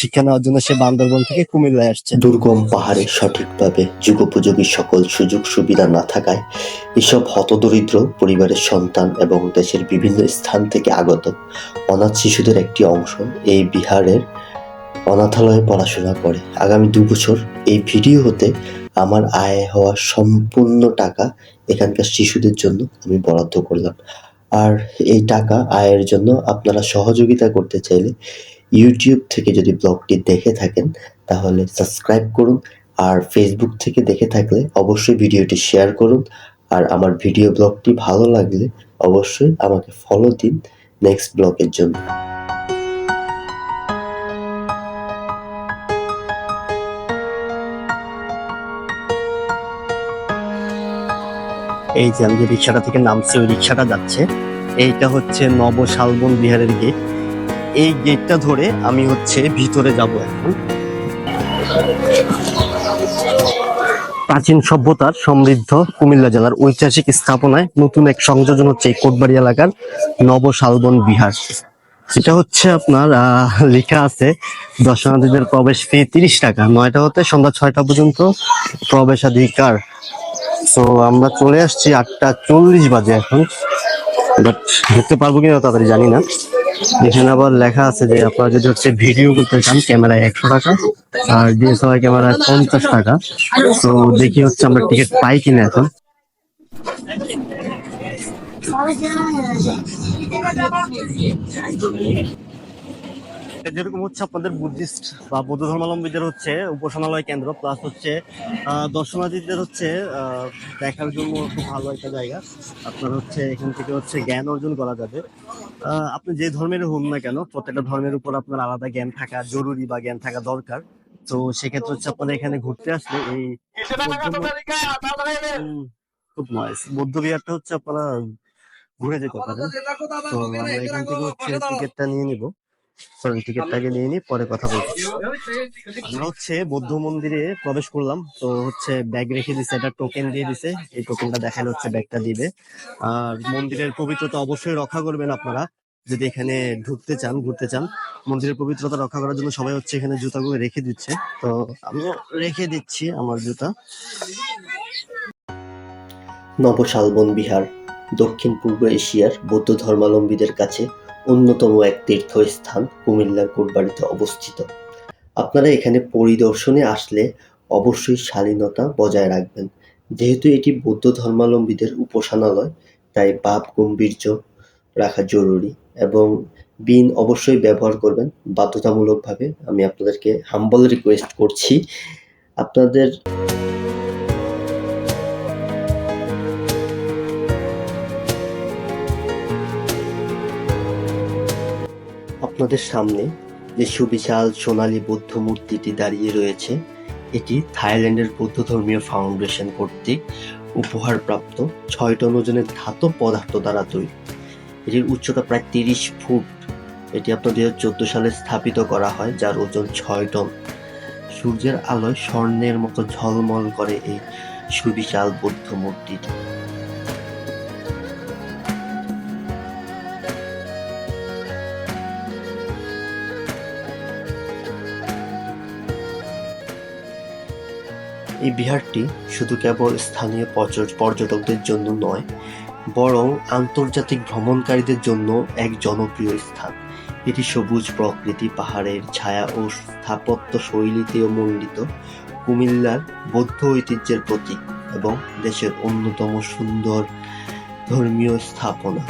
শিক্ষা নেওয়ার জন্য সে বান্দরবন থেকে কুমিল্লায় আসছে। দুর্গম পাহাড়ে সঠিকভাবে যুগোপযোগী সকল সুযোগ সুবিধা না থাকায় এসব হতদরিদ্র পরিবারের সন্তান এবং দেশের বিভিন্ন স্থান থেকে আগত অনাথ শিশুদের একটি অংশ এই বিহারের অনাথালয়ে পড়াশোনা করে। আগামী দু বছর এই ভিডিও হতে আমার আয় হওয়া সম্পূর্ণ টাকা এখানকার শিশুদের জন্য আমি বরাদ্দ করলাম। আর এই টাকা আয়ের জন্য আপনারা সহযোগিতা করতে চাইলে ইউটিউব থেকে যদি ব্লগটি দেখে থাকেন, তাহলে সাবস্ক্রাইব করুন আর ফেসবুক থেকে দেখে থাকলে অবশ্যই ভিডিওটি শেয়ার করুন। আর আমার ভিডিও ব্লগটি ভালো লাগলে অবশ্যই আমাকে ফলো দিন নেক্সট ব্লগের জন্য। এই যে আমি যে রিক্সাটা থেকে নামছি, ওই রিক্সাটা যাচ্ছে। এইটা হচ্ছে নব শালবন বিহারের গেট এই গেটটা ধরে আমি হচ্ছে ভিতরে যাব এখন। প্রাচীন সভ্যতার সমৃদ্ধ কুমিল্লা জেলার ঐতিহাসিক স্থাপনায় নতুন এক সংযোজন হচ্ছে এই কোটবাড়ি এলাকার নব শালবন বিহার। এটা হচ্ছে আপনার লেখা আছে, দর্শনার্থীদের প্রবেশ ফি তিরিশ টাকা। নয়টা হতে সন্ধ্যা ছয়টা পর্যন্ত প্রবেশাধিকার। তো আমরা চলে আসছি আটটা চল্লিশ বাজে এখন। বাট ঢুকতে পারব কিনা তাড়াতাড়ি জানি না। এখানে আবার লেখা আছে যে আপনারা যদি হচ্ছে ভিডিও করতে চান, ক্যামেরায় একশো টাকা, আর ডিএসএলআর ক্যামেরায় পঞ্চাশ টাকা। তো দেখি হচ্ছে আমরা টিকিট পাই কিনা এখন। যেরকম হচ্ছে আপনাদের বুদ্ধিস্ট বা বৌদ্ধ ধর্মাবলম্বীদের হচ্ছে উপাসনালয় কেন্দ্র প্লাস হচ্ছে দর্শনার্থীদের হচ্ছে দেখার জন্য খুব ভালো একটা জায়গা। আপনার হচ্ছে এখান থেকে হচ্ছে জ্ঞান অর্জন করা যাবে। আপনি যে ধর্মের হন না কেন প্রত্যেকটা ধর্মের উপর আপনার আলাদা জ্ঞান থাকা জরুরি বা জ্ঞান থাকা দরকার। তো সেক্ষেত্রে হচ্ছে আপনারা এখানে ঘুরতে আসলে এই খুব নয়েস বৌদ্ধ বিহারটা হচ্ছে আপনারা ঘুরে যেতে পারেন। তো আমরা এখান থেকে হচ্ছে টিকিটটা নিয়ে নিব। সরি টিকিটটাকে নিয়ে নিই পরে কথা বলছি। আমরা হচ্ছে বৌদ্ধ মন্দিরে প্রবেশ করলাম। তো হচ্ছে ব্যাগ রেখে দিছে, একটা টোকেন দিয়ে দিছে। এই টোকেনটা দেখালে হচ্ছে ব্যাগটা দিবে। আর মন্দিরের পবিত্রতা অবশ্যই রক্ষা করবেন আপনারা। যদি এখানে ঢুকতে চান, ঘুরতে চান, মন্দিরের পবিত্রতা রক্ষা করার জন্য সবাই হচ্ছে এখানে জুতাগুলো রেখে দিচ্ছে। তো আমিও রেখে দিচ্ছি আমার জুতা। নবশালবন বিহার, দক্ষিণ পূর্ব এশিয়ার বৌদ্ধ ধর্মাবলম্বীদের কাছে অন্যতম এক তীর্থস্থান কুমিল্লার কোটবাড়িতে অবস্থিত। আপনারা এখানে পরিদর্শনে আসলে অবশ্যই শালীনতা বজায় রাখবেন। যেহেতু এটি বৌদ্ধ ধর্মাবলম্বীদের উপাসনালয়, তাই বাপ গম্ভীর্য রাখা জরুরি এবং বিন অবশ্যই ব্যবহার করবেন। বাধ্যতামূলকভাবে আমি আপনাদেরকে হাম্বল রিকোয়েস্ট করছি। আপনাদের আপনাদের সামনে যে সুবিশাল সোনালী বৌদ্ধ মূর্তিটি দাঁড়িয়ে রয়েছে, এটি থাইল্যান্ডের বৌদ্ধ ধর্মীয় ফাউন্ডেশন কর্তৃক উপহারপ্রাপ্ত ছয় টন ওজনের ধাতব পদার্থ দ্বারা তৈরি। এটির উচ্চতা প্রায় তিরিশ ফুট। এটি আপনার দুই চোদ্দ সালে স্থাপিত করা হয়, যার ওজন ছয় টন। সূর্যের আলোয় স্বর্ণের মতো ঝলমল করে এই সুবিশাল বৌদ্ধ মূর্তিটি। এই বিহারটি শুধু কেবল স্থানীয় পর্য- পর্যটকদের জন্য নয়, বরং আন্তর্জাতিক ভ্রমণকারীদের জন্য এক জনপ্রিয় স্থান। এটি সবুজ প্রকৃতি, পাহাড়ের ছায়া ও স্থাপত্য শৈলীতেও মণ্ডিত, কুমিল্লার বৌদ্ধ ঐতিহ্যের প্রতীক এবং দেশের অন্যতম সুন্দর ধর্মীয় স্থাপনা,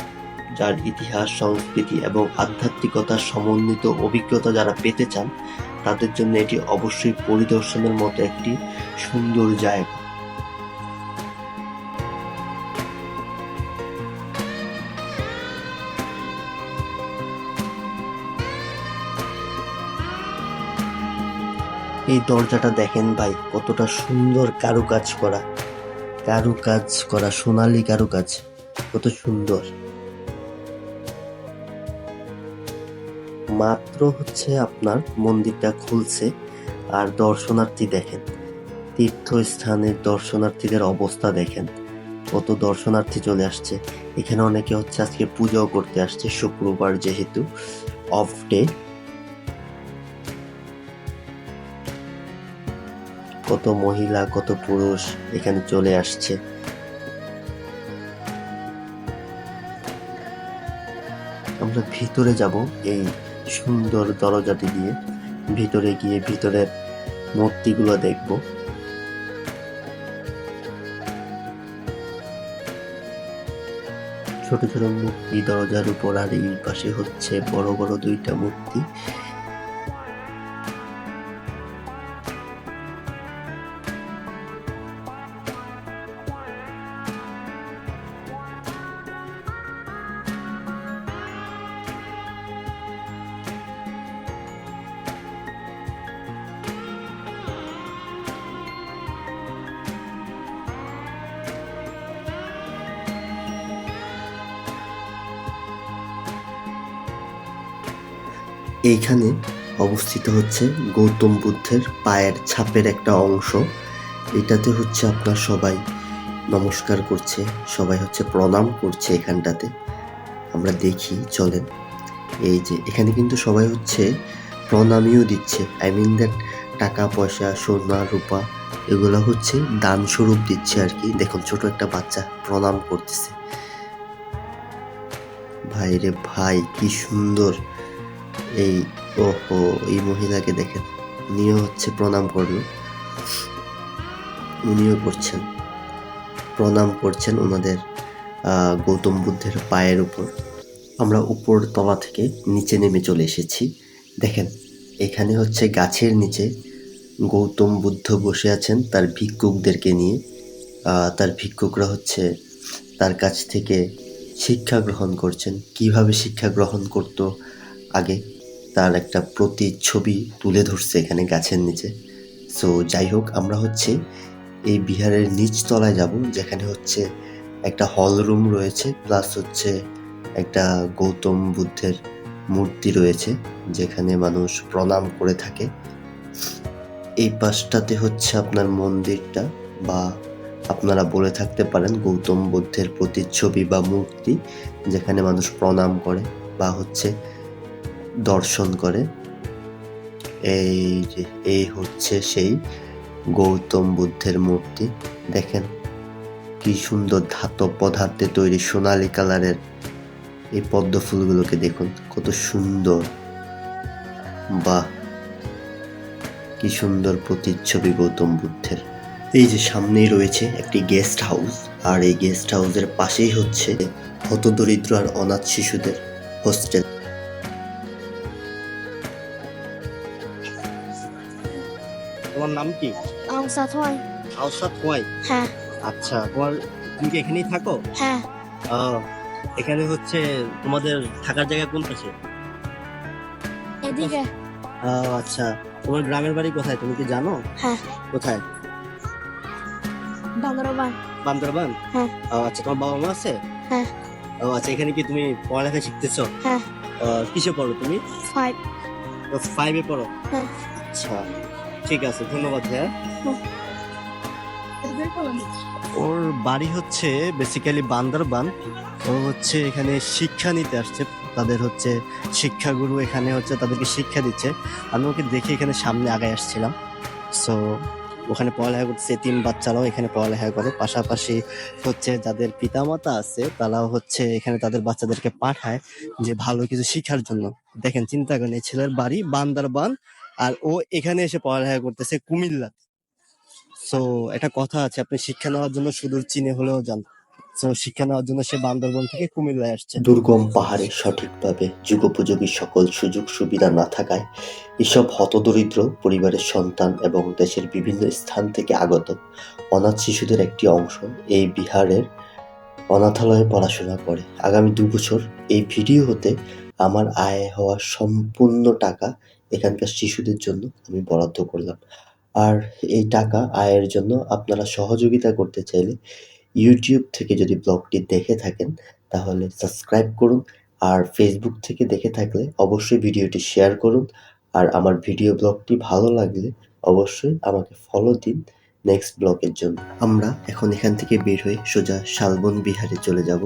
যার ইতিহাস, সংস্কৃতি এবং আধ্যাত্মিকতার সমন্বিত অভিজ্ঞতা যারা পেতে চান তাদের জন্য এটি অবশ্যই পরিদর্শনের মতো একটি সুন্দর জায়গা। এই দরজাটা দেখেন ভাই, কতটা সুন্দর কারুকাজ করা। কারুকাজ করা, সোনালী কারুকাজ, কত সুন্দর। মাত্র হচ্ছে আপনার মন্দিরটা খুলছে আর দর্শনার্থী দেখেন। তীর্থস্থানের দর্শনার্থীদের অবস্থা দেখেন। কত দর্শনার্থী চলে আসছে। এখানে অনেকে হচ্ছে আজকে পূজাও করতে আসছে শুক্রবার যেহেতু অফ ডে কত মহিলা, কত পুরুষ এখানে চলে আসছে। আমরা ভিতরে যাব এই সুন্দর দরজাটি দিয়ে ভিতরে গিয়ে ভিতরের মূর্তিগুলো দেখব। ছোট ছোট মূর্তি দরজার উপর আর এই পাশে হচ্ছে বড় বড় দুইটা মূর্তি। এইখানে অবস্থিত হচ্ছে গৌতম বুদ্ধের পায়ের ছাপের একটা অংশ। এটাতে হচ্ছে আপনার সবাই নমস্কার করছে, সবাই হচ্ছে প্রণাম করছে এখানটাতে। আমরা দেখি, চলেন। এই যে, এখানে কিন্তু সবাই হচ্ছে প্রণামীও দিচ্ছে। আই মিন দ্যাট টাকা, পয়সা, সোনা, রূপা, এগুলো হচ্ছে দান স্বরূপ দিচ্ছে আর কি। দেখুন, ছোট একটা বাচ্চা প্রণাম করতেছে। ভাই রে ভাই, কি সুন্দর। এই ওহো, এই মহিলাকে দেখেন। উনিও হচ্ছে প্রণাম করল। উনিও করছেন। প্রণাম করছেন ওনাদের গৌতম বুদ্ধের পায়ের উপর। আমরা উপর তলা থেকে নিচে নেমে চলে এসেছি। দেখেন, এখানে হচ্ছে গাছের নিচে গৌতম বুদ্ধ বসে আছেন তার ভিক্ষুকদেরকে নিয়ে। তার ভিক্ষুকরা হচ্ছে তার কাছ থেকে শিক্ষা গ্রহণ করছেন। কীভাবে শিক্ষা গ্রহণ করতো আগে? তার একটা প্রতিচ্ছবি তুলে ধরছে এখানে গাছের নিচে। সো যাই হোক, আমরা হচ্ছে এই বিহারের নিচ তলায় যাব, যেখানে হচ্ছে একটা হল রুম রয়েছে প্লাস হচ্ছে একটা গৌতম বুদ্ধের মূর্তি রয়েছে, যেখানে মানুষ প্রণাম করে থাকে। এই পাশটাতে হচ্ছে আপনার মন্দিরটা, বা আপনারা বলে থাকতে পারেন গৌতম বুদ্ধের প্রতিচ্ছবি বা মূর্তি, যেখানে মানুষ প্রণাম করে, বা হচ্ছে দর্শন করে। এই যে, এই হচ্ছে সেই গৌতম বুদ্ধের মূর্তি। দেখেন কি সুন্দর ধাতব পদার্থে তৈরি সোনালী কালারের এই পদ্ম ফুলগুলোকে দেখুন, কত সুন্দর। বাহ! কি সুন্দর প্রতিচ্ছবি গৌতম বুদ্ধের। এই যে সামনেই রয়েছে একটি গেস্ট হাউস, আর এই গেস্ট হাউসের পাশেই হচ্ছে হতদরিদ্র আর অনাথ শিশুদের হোস্টেল। তোমার নাম কি? আংসা থয় আওসাদ হোয়াই? হ্যাঁ। আচ্ছা তোমার তুমি কি এখানেই থাকো? হ্যাঁ। এখানে হচ্ছে তোমাদের থাকার জায়গা কোন পাশে? এদিকে। আচ্ছা তোমার গ্রামের বাড়ি কোথায় তুমি কি জানো? হ্যাঁ। কোথায়? বান্দরবান। বান্দরবান? হ্যাঁ। আচ্ছা তোমার বাবা মা আছে? হ্যাঁ। ও আচ্ছা এখানে কি তুমি পড়ালেখা শিখতেছো? হ্যাঁ। কিসে পড়ো তুমি? ফাইভ। ফাইভে পড়ো? হ্যাঁ। আচ্ছা। ঠিক আছে, ধন্যবাদ ভাইয়া। ওর বাড়ি হচ্ছে বেসিক্যালি বান্দরবান। ও হচ্ছে এখানে শিক্ষা নিতে আসছে। তাদের হচ্ছে শিক্ষাগুরু এখানে হচ্ছে তাদেরকে শিক্ষা দিচ্ছে। আমি ওকে দেখে এখানে সামনে আগায় আসছিলাম। সো ওখানে পড়ালেখা করছে তিন বাচ্চারাও এখানে পড়ালেখা করে। পাশাপাশি হচ্ছে যাদের পিতামাতা আছে, তারাও হচ্ছে এখানে তাদের বাচ্চাদেরকে পাঠায় যে ভালো কিছু শিখার জন্য। দেখেন, চিন্তা করেন, এই ছেলের বাড়ি বান্দরবান। আর ও এখানে এসে পড়ালেখা করতেছে কুমিল্লা সো একটা কথা আছে, আপনি শিক্ষা নেওয়ার জন্য সুদূর চীনে হলেও যান। শিক্ষা নেওয়ার জন্য সে বান্দরবন থেকে কুমিল্লায় আসছে। দুর্গম পাহাড়ে সঠিকভাবে যুগোপযোগী সকল সুযোগ সুবিধা না থাকায় এসব হতদরিদ্র পরিবারের সন্তান এবং দেশের বিভিন্ন স্থান থেকে আগত অনাথ শিশুদের একটি অংশ এই বিহারের অনাথালয়ে পড়াশোনা করে। আগামী দু বছর এই ভিডিও হতে আমার আয় হওয়া সম্পূর্ণ টাকা এখানকার শিশুদের জন্য আমি বরাদ্দ করলাম। আর এই টাকা আয়ের জন্য আপনারা সহযোগিতা করতে চাইলে ইউটিউব থেকে যদি ব্লগটি দেখে থাকেন, তাহলে সাবস্ক্রাইব করুন। আর ফেসবুক থেকে দেখে থাকলে অবশ্যই ভিডিওটি শেয়ার করুন। আর আমার ভিডিও ব্লগটি ভালো লাগলে অবশ্যই আমাকে ফলো দিন নেক্সট ব্লগের জন্য। আমরা এখন এখান থেকে বের হয়ে সোজা শালবন বিহারে চলে যাব।